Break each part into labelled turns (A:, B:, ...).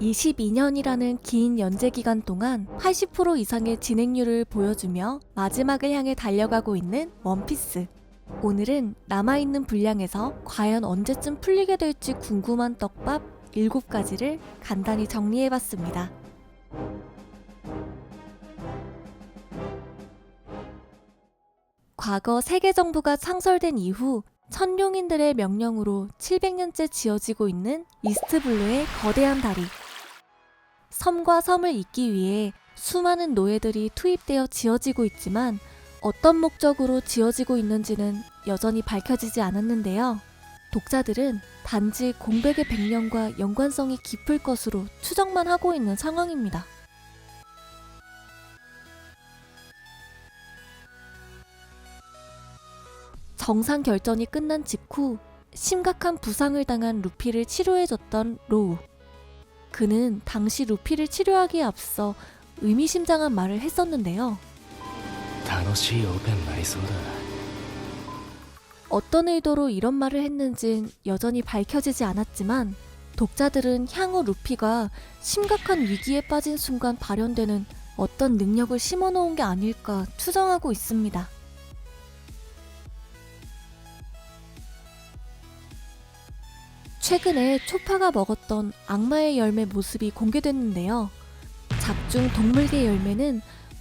A: 22년이라는 긴 연재 기간 동안 80% 이상의 진행률을 보여주며 마지막을 향해 달려가고 있는 원피스. 오늘은 남아있는 분량에서 과연 언제쯤 풀리게 될지 궁금한 떡밥 7가지를 간단히 정리해봤습니다. 과거 세계 정부가 창설된 이후 천룡인들의 명령으로 700년째 지어지고 있는 이스트블루의 거대한 다리. 섬과 섬을 잇기 위해 수많은 노예들이 투입되어 지어지고 있지만 어떤 목적으로 지어지고 있는지는 여전히 밝혀지지 않았는데요. 독자들은 단지 공백의 백년과 연관성이 깊을 것으로 추정만 하고 있는 상황입니다. 정상 결전이 끝난 직후 심각한 부상을 당한 루피를 치료해줬던 로우. 그는 당시 루피를 치료하기에 앞서 의미심장한 말을 했었는데요.
B: 楽しいオペになりそうだ
A: 어떤 의도로 이런 말을 했는진 여전히 밝혀지지 않았지만 독자들은 향후 루피가 심각한 위기에 빠진 순간 발현되는 어떤 능력을 심어놓은 게 아닐까 추정하고 있습니다. 최근에 초파가 먹었던 악마의 열매 모습이 공개됐는데요. 작중 동물계 열매는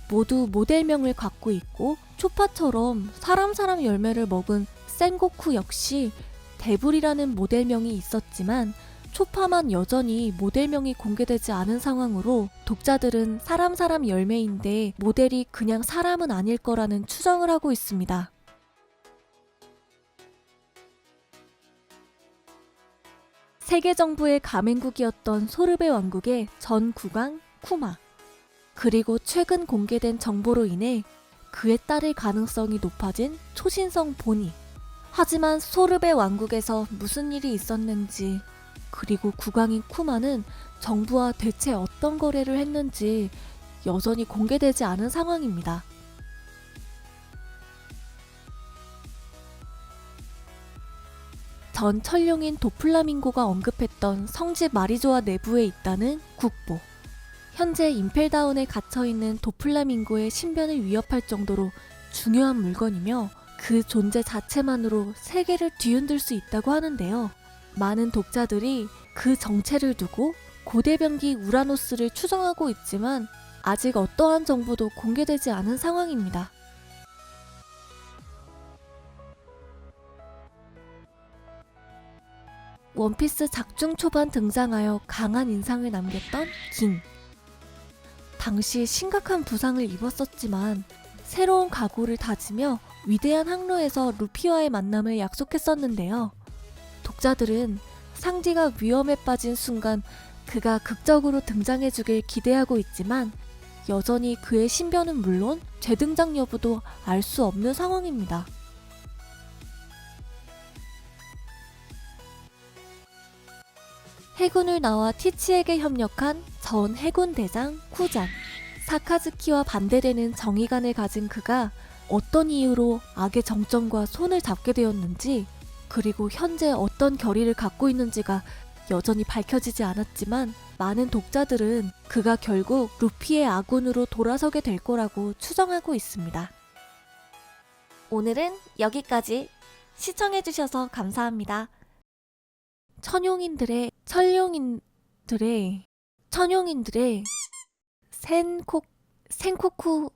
A: 모두 모델명을 갖고 있고 초파처럼 사람 사람 열매를 먹은 센고쿠 역시 데불이라는 모델명이 있었지만 초파만 여전히 모델명이 공개되지 않은 상황으로 독자들은 사람 사람 열매인데 모델이 그냥 사람은 아닐 거라는 추정을 하고 있습니다. 세계 정부의 가맹국이었던 소르베 왕국의 전 국왕 쿠마. 그리고 최근 공개된 정보로 인해 그의 딸일 가능성이 높아진 초신성 보니. 하지만 소르베 왕국에서 무슨 일이 있었는지, 그리고 국왕인 쿠마는 정부와 대체 어떤 거래를 했는지 여전히 공개되지 않은 상황입니다. 전 천룡인 도플라밍고가 언급했던 성지 마리조아 내부에 있다는 국보. 현재 임펠다운에 갇혀있는 도플라밍고의 신변을 위협할 정도로 중요한 물건이며 그 존재 자체만으로 세계를 뒤흔들 수 있다고 하는데요. 많은 독자들이 그 정체를 두고 고대병기 우라노스를 추정하고 있지만 아직 어떠한 정보도 공개되지 않은 상황입니다. 원피스 작중 초반 등장하여 강한 인상을 남겼던 긴. 당시 심각한 부상을 입었었지만 새로운 각오를 다지며 위대한 항로에서 루피와의 만남을 약속했었는데요. 독자들은 상디가 위험에 빠진 순간 그가 극적으로 등장해주길 기대하고 있지만 여전히 그의 신변은 물론 재등장 여부도 알 수 없는 상황입니다. 해군을 나와 티치에게 협력한 전 해군 대장 쿠잔. 사카즈키와 반대되는 정의관을 가진 그가 어떤 이유로 악의 정점과 손을 잡게 되었는지, 그리고 현재 어떤 결의를 갖고 있는지가 여전히 밝혀지지 않았지만 많은 독자들은 그가 결국 루피의 아군으로 돌아서게 될 거라고 추정하고 있습니다. 오늘은 여기까지 시청해주셔서 감사합니다. 천용인들의 천룡인들의 천용인들의 센코 센코쿠